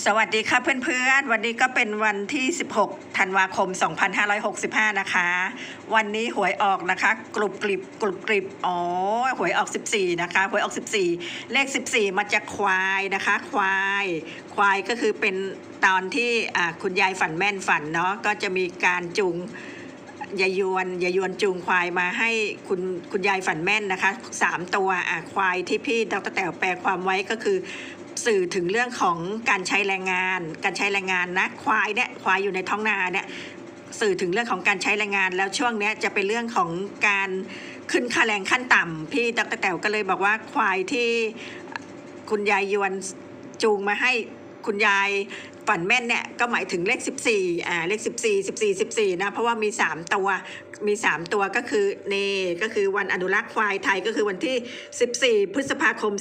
สวัสดีค่ะเพื่อนๆ วันนี้ก็เป็นวันที่ 16 ธันวาคม 2565 นะคะ วันนี้หวยออกนะคะกรุบกริบกรุบกริบอ๋อหวยออก 14 นะคะ หวยออก 14 เลข 14 มาจากควายนะคะ ควาย ควายก็คือเป็นตอนที่คุณยายฝันแม่นฝันเนาะ ก็จะมีการจูงยายยวนยายยวนจูงควายมาให้คุณคุณยายฝันแม่นนะคะสามตัวอะควายที่พี่ดรแต๋วแปลความไว้ก็คือ สื่อถึงเรื่องของการใช้แรงงาน การใช้แรงงานนะควายเนี่ยควายอยู่ในท้องนาเนี่ยสื่อถึงเรื่องของการใช้แรงงาน แล้วช่วงนี้จะเป็นเรื่องของการขึ้นค่าแรงขั้นต่ำพี่ตั๊กแต๋วก็เลยบอกว่าควายที่คุณยายยวนจูงมาให้ คุณยายฝันแม่นเนี่ยก็หมายถึงเลข 14อ่าเลข 14 14 14นะเพราะว่ามี 3 ตัวมี 3 ตัวก็คือนี่ก็คือวันอนุรักษ์ควายไทยก็คือวันที่ 14 พฤษภาคม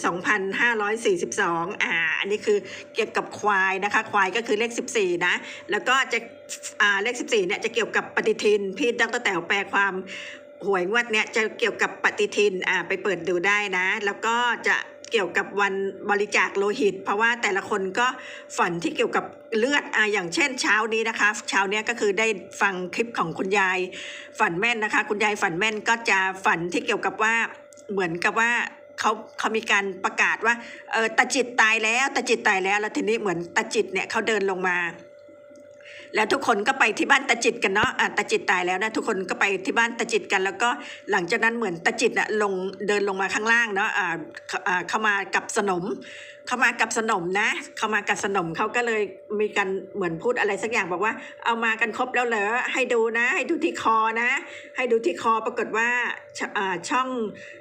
2542อ่าอันนี้คือเกี่ยวกับควายนะคะควายก็คือเลข 14 นะ แล้วก็จะอ่าเลข 14เนี่ยจะเกี่ยวกับปฏิทินพี่ดรแต๋วแปลความหวยงวดเนี่ยจะเกี่ยวกับปฏิทินอ่าไปเปิดดูได้นะ แล้วก็จะ เกี่ยวกับวันบริจาคโลหิต เพราะว่าแต่ละคนก็ฝันที่เกี่ยวกับเลือดอ่าอย่างเช่นเช้านี้นะคะ เช้าเนี้ยก็คือได้ฟังคลิปของคุณยายฝันแม่นนะคะ คุณยายฝันแม่นก็จะฝันที่เกี่ยวกับว่าเหมือนกับว่าเขาเขามีการประกาศว่าเออตาจิตตายแล้วตาจิตตายแล้วแล้วทีนี้เหมือนตาจิตเนี่ยเขาเดินลงมา แล้วทุกคนก็ไปที่บ้านตาจิตกันเนาะอะตาจิตตายแล้วนะทุกคนก็ไปที่บ้านตาจิตกัน แล้วก็หลังจากนั้นเหมือนตาจิตอะลงเดินลงมาข้างล่างเนาะอ่าเข้าอ่าเข้ามากับสนม เข้ามากับสนมนะ เข้ามากับสนมเขาก็เลยมีการเหมือนพูดอะไรสักอย่างบอกว่า เอามากันครบแล้วเหรอให้ดูนะ ให้ดูที่คอนะ ให้ดูที่คอปรากฏว่าชอ่าช่อง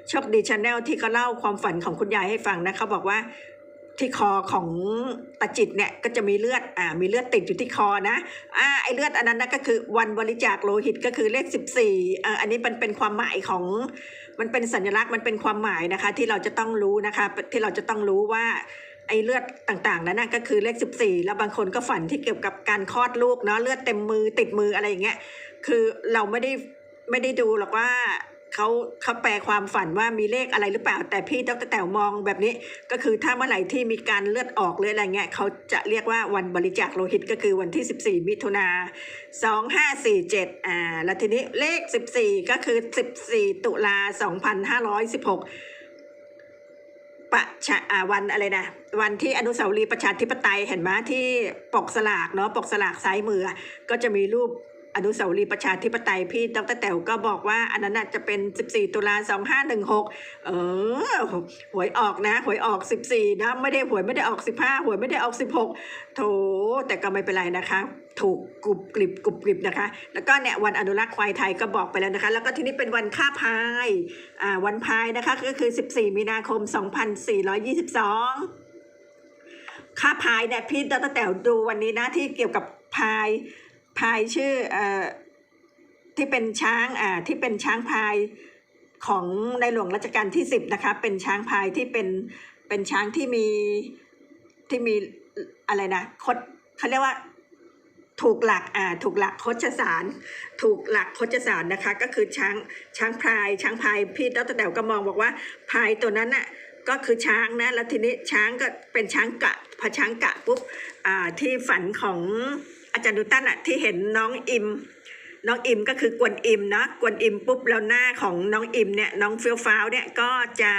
โชคดีชาแนลที่เขาเล่าความฝันของคุณยายให้ฟังนะเขาบอกว่า ที่คอของตาจิตเนี่ยก็จะมีเลือดอ่ามีเลือดติดอยู่ที่คอนะอ่าไอเลือดอันนั้นนะก็คือวันบริจาคโลหิตก็คือเลข 14อ่าอันนี้มันเป็นความหมายของมันเป็นสัญลักษณ์มันเป็นความหมายนะคะ ที่เราจะต้องรู้นะคะ ที่เราจะต้องรู้ว่าไอเลือดต่างๆนั้นนะก็คือเลข 14 แล้วบางคนก็ฝันที่เกี่ยวกับการคลอดลูกเนาะเลือดเต็มมือติดมืออะไรอย่างเงี้ยคือเราไม่ได้ไม่ได้ดูหรอกว่า เขาเขาแปลความฝันว่ามีเลขอะไรหรือเปล่า แต่พี่ดรแต๋วมองแบบนี้ ก็คือถ้าเมื่อไหร่ที่มีการเลือดออกหรืออะไรเงี้ยเขาจะเรียกว่าวันบริจาคโลหิตก็คือวันที่ 14 มิถุนา2547อ่าแล้วทีนี้เลข 14 ก็คือ 14 ตุลา2516ประชาอ่าวันอะไรนะวันที่อนุสาวรีย์ประชาธิปไตยเห็นไหมที่ปกสลากเนาะปกสลากซ้ายมือก็จะมีรูป อนุสาวรีย์ประชาธิปไตยพี่ดรแต๋วก็บอกว่า อันนั้นจะเป็น 14 ตุลา2516 เออ หวยออกนะ หวยออก 14นะไม่ได้หวยไม่ได้ออก 15 หวยไม่ได้ออก 16 โถ แต่ก็ไม่เป็นไรนะคะ ถูกกรุบกริบกรุบกริบนะคะ แล้วก็เนี่ยวันอนุรักษ์ควายไทยก็บอกไปแล้วนะคะ แล้วก็ทีนี้เป็นวันค่าพาย อ่า วันพายนะคะก็คือ 14 มีนาคม 2422ค่าพายเนี่ยพี่ดรแต๋วดูวันนี้นะที่เกี่ยวกับพาย พายชื่อเอ่อที่เป็นช้างอ่าที่เป็นช้างพายของในหลวงรัชกาลที่สิบนะคะเป็นช้างพายที่เป็นเป็นช้างที่มีที่มีอะไรนะคดเขาเรียกว่าถูกหลักอ่าถูกหลักโคชสาร ถูกหลักโคชสารนะคะ ก็คือช้างช้างพาย ช้างพายพี่ดรแต๋วก็มองบอกว่าพายตัวนั้นน่ะก็คือช้างนะแล้วทีนี้ช้างก็เป็นช้างกะพอช้างกะปุ๊บอ่าที่ฝันของ อาจารย์ดูตันอะที่เห็นน้องอิม น้องอิมก็คือกวนอิมนะกวนอิมปุ๊บแล้วหน้าของน้องอิมเนี่ยน้องเฟี้ยวฟ้าวเนี่ยก็จะ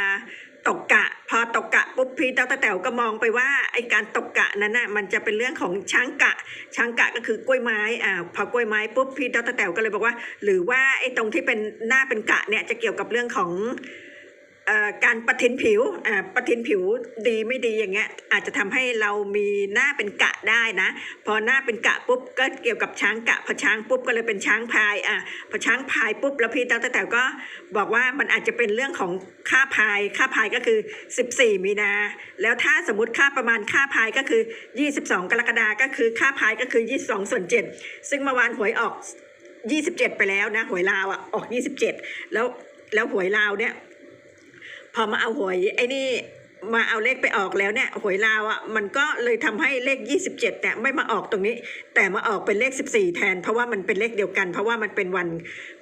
ตกกะ พอตกกะปุ๊บพี่ดรแต๋วก็มองไปว่าไอการตกกะนั้นน่ะมันจะเป็นเรื่องของช้างกะ ช้างกะก็คือกล้วยไม้อ่าพอกล้วยไม้ปุ๊บพี่ดรแต๋วก็เลยบอกว่า หรือว่าไอตรงที่เป็นหน้าเป็นกะเนี่ยจะเกี่ยวกับเรื่องของ การประทินผิวอ่าประทินผิวดีไม่ดีอย่างเงี้ยอาจจะทำให้เรามีหน้าเป็นกะได้นะ พอหน้าเป็นกะปุ๊บก็เกี่ยวกับช้างกะพอช้างปุ๊บก็เลยเป็นช้างพายอะพอช้างพายปุ๊บแล้วพี่ดรแต๋วก็บอกว่ามันอาจจะเป็นเรื่องของค่าพายค่าพายก็คือ 14 มีนา แล้วถ้าสมมติค่าประมาณค่าพายก็คือ 22 กรกฎาก็คือค่าพายก็คือ 22 ส่วน 7 ซึ่งเมื่อวานหวยออก 27 ไปแล้วนะหวยลาวอะออก 27 แล้วแล้วหวยลาวเนี่ย พอมาเอาหวยไอ้นี่มาเอาเลขไปออกแล้วเนี่ยหวยลาวอะมันก็เลยทำให้เลข 27เนี่ยไม่มาออกตรงนี้ แต่มาออกเป็นเลข 14 แทน เพราะว่ามันเป็นเลขเดียวกัน เพราะว่ามันเป็นวัน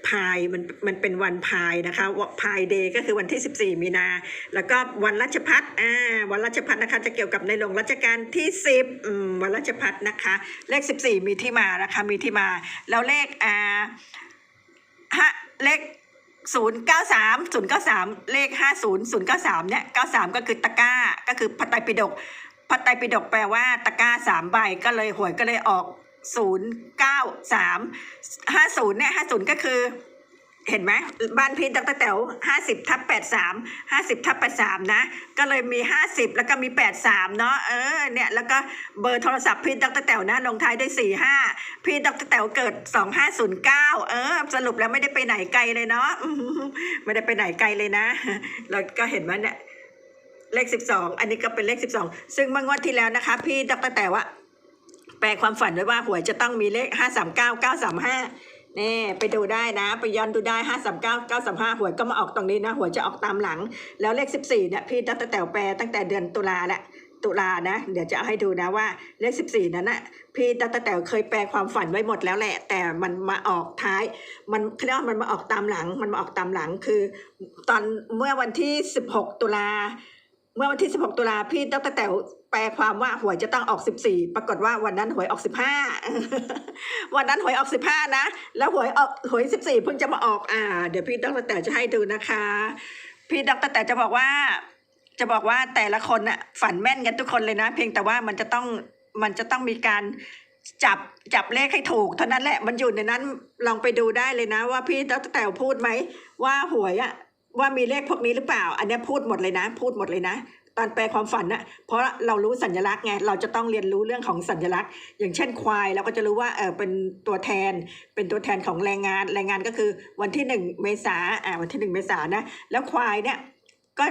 พายมันมันเป็นวันพายนะคะพายเดย์ก็คือวันที่ 14 มีนา แล้วก็วันรัชพัฒอ่าวันรัชพัฒนะคะจะเกี่ยวกับในหลวงรัชกาลที่ 10อืมวันรัชพัฒนะคะ เลข 14 มีที่มานะคะมีที่มา แล้วเลขอ่าฮะเลข ศูนย์เก้าสามศูนย์เก้าสามเลขห้าศูนย์ศูนย์เก้าสามเนี่ยเก้าสามก็คือตะกร้า ก็คือพระไตรปิฎกพระไตรปิฎกแปลว่าตะกร้าสามใบก็เลยหวยก็เลยออกศูนย์เก้าสามห้าศูนย์เนี่ยห้าศูนย์ก็คือ เห็นไหมบ้านพี่ดรแต๋วห้าสิบทับแปดสามห้าสิบทับแปดสามนะ ก็เลยมีห้าสิบแล้วก็มีแปดสามเนาะเออเนี่ยแล้วก็เบอร์โทรศัพท์พี่ดรแต๋วนะลงท้ายด้วยสี่ห้าพี่ดรแต๋วเกิดสองห้าศูนย์เก้าเออ สรุปแล้วไม่ได้ไปไหนไกลเลยเนาะไม่ได้ไปไหนไกลเลยนะแล้วก็เห็นว่าเนี่ยเลขสิบสองอันนี้ก็เป็นเลขสิบสองซึ่งเมื่องวดที่แล้วนะคะ พี่ดรแต๋วอะแปลความฝันไว้ว่าหวยจะต้องมีเลขห้าสามเก้าเก้าสามห้า นี่ไปดูได้นะ ไปย้อนดูได้ห้าสามเก้าเก้าสามห้าหวยก็มาออกตรงนี้นะหวยจะออกตามหลัง แล้วเลขสิบสี่เนี่ยพี่ดรแต๋วแปลตั้งแต่เดือนตุลาแหละตุลานะ เดี๋ยวจะเอาให้ดูนะว่าเลขสิบสี่นั้นนะพี่ดรแต๋วเคยแปลความฝันไว้หมดแล้วแหละ แต่มันมาออกท้าย มันเรียกว่ามันมาออกตามหลัง มันมาออกตามหลังคือ ตอนเมื่อวันที่สิบหกตุลา มื่อวันที่ 16 ตุลาพี่ดรแต๋วแปลความว่าหวยจะต้องออก 14 ปรากฏว่าวันนั้นหวยออก 15 วันนั้นหวยออก 15 นะ แล้วหวยออกหวย 14 เพิ่งจะมาออกอ่า เดี๋ยวพี่ดรแต๋วจะให้ดูนะคะ พี่ดรแต๋วจะบอกว่า จะบอกว่าแต่ละคนน่ะฝันแม่นกันทุกคนเลยนะ เพียงแต่ว่ามันจะต้องมันจะต้องมีการจับจับเลขให้ถูกเท่านั้นแหละมันอยู่ในนั้นลองไปดูได้เลยนะ ว่าพี่ดรแต๋วพูดไหมว่าหวยอะ ว่ามีเลขพวกนี้หรือเปล่า อันนี้พูดหมดเลยนะ พูดหมดเลยนะ ตอนแปลความฝันนะเพราะเรารู้สัญลักษณ์ไงเราจะต้องเรียนรู้เรื่องของสัญลักษณ์ อย่างเช่นควายเราก็จะรู้ว่าเออเป็นตัวแทน เป็นตัวแทนของแรงงานแรงงานก็คือวันที่หนึ่งเมษาอ่าวันที่หนึ่งเมษานะแล้วควายเนี่ยก็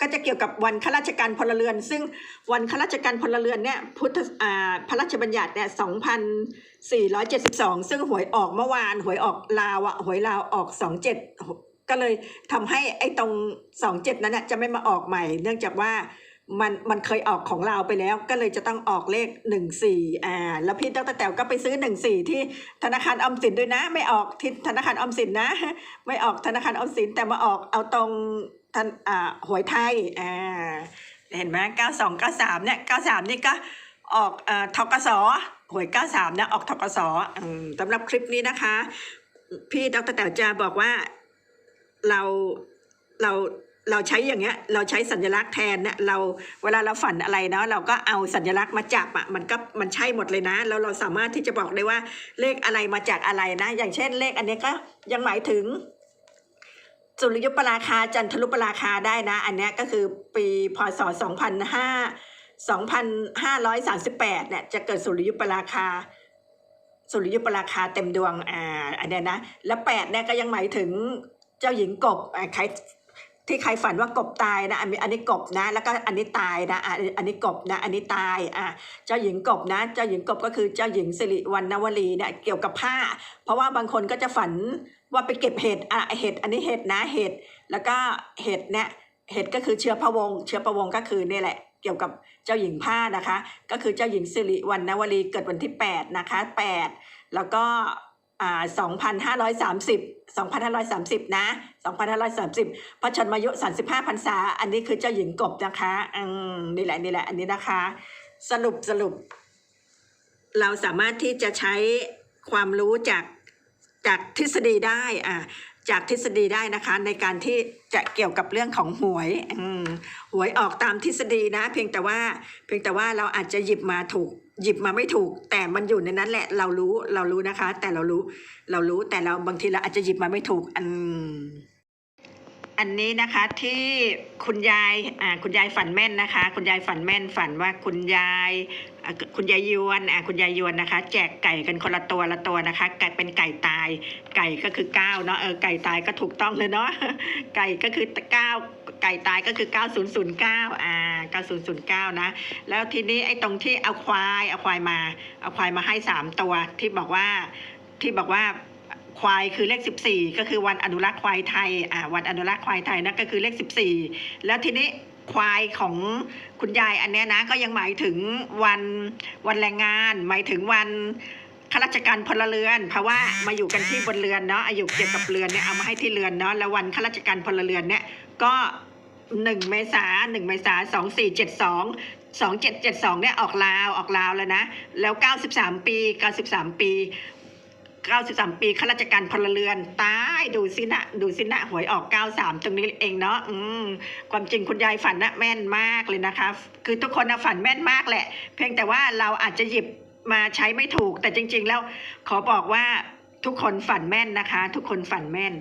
ก็จะเกี่ยวกับวันข้าราชการพลเรือน ซึ่งวันข้าราชการพลเรือนเนี่ยพุทธอ่าพระราชบัญญัติเนี่ยสองพันสี่ร้อยเจ็ดสิบสองซึ่งหวยออกเมื่อวานหวยออกลาวอะหวยลาวออกสองเจ็ด ก็เลยทำให้ไอ้ตรงสองเจ็ดนั้นน่ะจะไม่มาออกใหม่ เนื่องจากว่ามันมันเคยออกของเราไปแล้ว ก็เลยจะต้องออกเลขหนึ่งสี่อ่าแล้วพี่ดรแต๋วก็ไปซื้อหนึ่งสี่ที่ธนาคารออมสินด้วยนะ ไม่ออกที่ธนาคารออมสินนะ ไม่ออกธนาคารออมสินแต่มาออกเอาตรงธนอ่าหวยไทยอ่าเห็นไหมเก้าสองเก้าสามเนี่ยเก้าสามนี่ก็ออกอ่อทกสหวยเก้าสามเนี่ยออกทกสอืมสำหรับคลิปนี้นะคะ พี่ดรแต๋วจะบอกว่า เราเราเราใช้อย่างเงี้ยเราใช้สัญลักษณ์แทนเนี่ยเราเวลาเราฝันอะไรเนาะเราก็เอาสัญลักษณ์มาจับอะมันก็มันใช่หมดเลยนะแล้วเราสามารถที่จะบอกได้ว่าเลขอะไรมาจากอะไรนะ อย่างเช่นเลขอันนี้ก็ยังหมายถึงสุริยุปราคาจันทรุปราคาได้นะ อันนี้ก็คือปีพศ2005 2538เนี่ยจะเกิดสุริยุปราคาสุริยุปราคาเต็มดวงอ่าอันนี้นะ แล้วแปดเนี่ยก็ยังหมายถึง เจ้าหญิงกบอ่าใครที่ใครฝันว่ากบตายนะอันนี้อันนี้กบนะ แล้วก็อันนี้ตายนะอะอันนี้กบนะ อันนี้ตายอ่าเจ้าหญิงกบนะ เจ้าหญิงกบก็คือเจ้าหญิงสิริวัณณวลีเนี่ยเกี่ยวกับผ้า เพราะว่าบางคนก็จะฝันว่าไปเก็บเห็ดอะเห็ดอันนี้เห็ดนะเห็ดแล้วก็เห็ดเนี่ยเห็ดก็คือเชื้อพระวงศ์เชื้อพระวงศ์ก็คือนี่แหละเกี่ยวกับเจ้าหญิงผ้านะคะ ก็คือเจ้าหญิงสิริวัณณวลีเกิดวันที่ 8 นะคะ 8 แล้วก็ 2,530 2,530 นะ 2,530 พระชนมายุ 35พรรษา อันนี้คือเจ้าหญิงกบนะคะอืมนี่แหละนี่แหละ อันนี้นะคะ สรุปสรุป เราสามารถที่จะใช้ความรู้จากจากทฤษฎีได้อ่า จากทฤษฎีได้นะคะ ในการที่จะเกี่ยวกับเรื่องของหวยหวยออกตามทฤษฎีนะ เพียงแต่ว่า เพียงแต่ว่าเราอาจจะหยิบมาถูก หยิบมาไม่ถูก แต่มันอยู่ในนั้นแหละเรารู้เรารู้นะคะ แต่เรารู้เรารู้แต่เราบางทีเราอาจจะหยิบมาไม่ถูกอันอันนี้นะคะที่คุณยายคุณยายฝันแม่นนะคะ คุณยายฝันแม่นฝันว่าคุณยาย คุณยายยวนอ่าคุณยายยวนนะคะ แจกไก่กันคนละตัวละตัวนะคะไก่เป็นไก่ตาย ไก่ก็คือเก้าเนาะเออไก่ตายก็ถูกต้องเลยเนาะไก่ก็คือเก้าไก่ตายก็คือเก้าศูนย์ศูนย์เก้าอ่าเก้าศูนย์ศูนย์เก้านะ แล้วทีนี้ไอ้ตรงที่เอาควายเอาควายมา เอาควายมาให้สามตัวที่บอกว่าที่บอกว่าควายคือเลข 14 ก็คือวันอนุรักษ์ควายไทยอ่าวันอนุรักษ์ควายไทยนั่นก็คือเลข 14 แล้วทีนี้ ควายของคุณยายอันเนี้ยนะ ก็ยังหมายถึงวันวันแรงงาน หมายถึงวันข้าราชการพลเรือน เพราะว่ามาอยู่กันที่บนเรือนเนาะอายุเกี่ยวกับเรือนเนี่ยเอามาให้ที่เรือนเนาะแล้ววันข้าราชการพลเรือนเนี่ยก็หนึ่งเมษาหนึ่งเมษาสองสี่เจ็ดสองสองเจ็ดเจ็ดสองเนี่ยออกลาวออกลาวแล้วนะ แล้วเก้าสิบสามปีเก้าสิบสามปี 93 ปีข้าราชการพลเรือน ตายดูสินะ ดูสินะหวยออก 93 ตรงนี้เองเนาะอืมความจริงคุณยายฝันนะแม่นมากเลยนะคะ คือทุกคนนะฝันแม่นมากแหละ เพียงแต่ว่าเราอาจจะหยิบมาใช้ไม่ถูก แต่จริง ๆ แล้วขอบอกว่าทุกคนฝันแม่นนะคะ ทุกคนฝันแม่น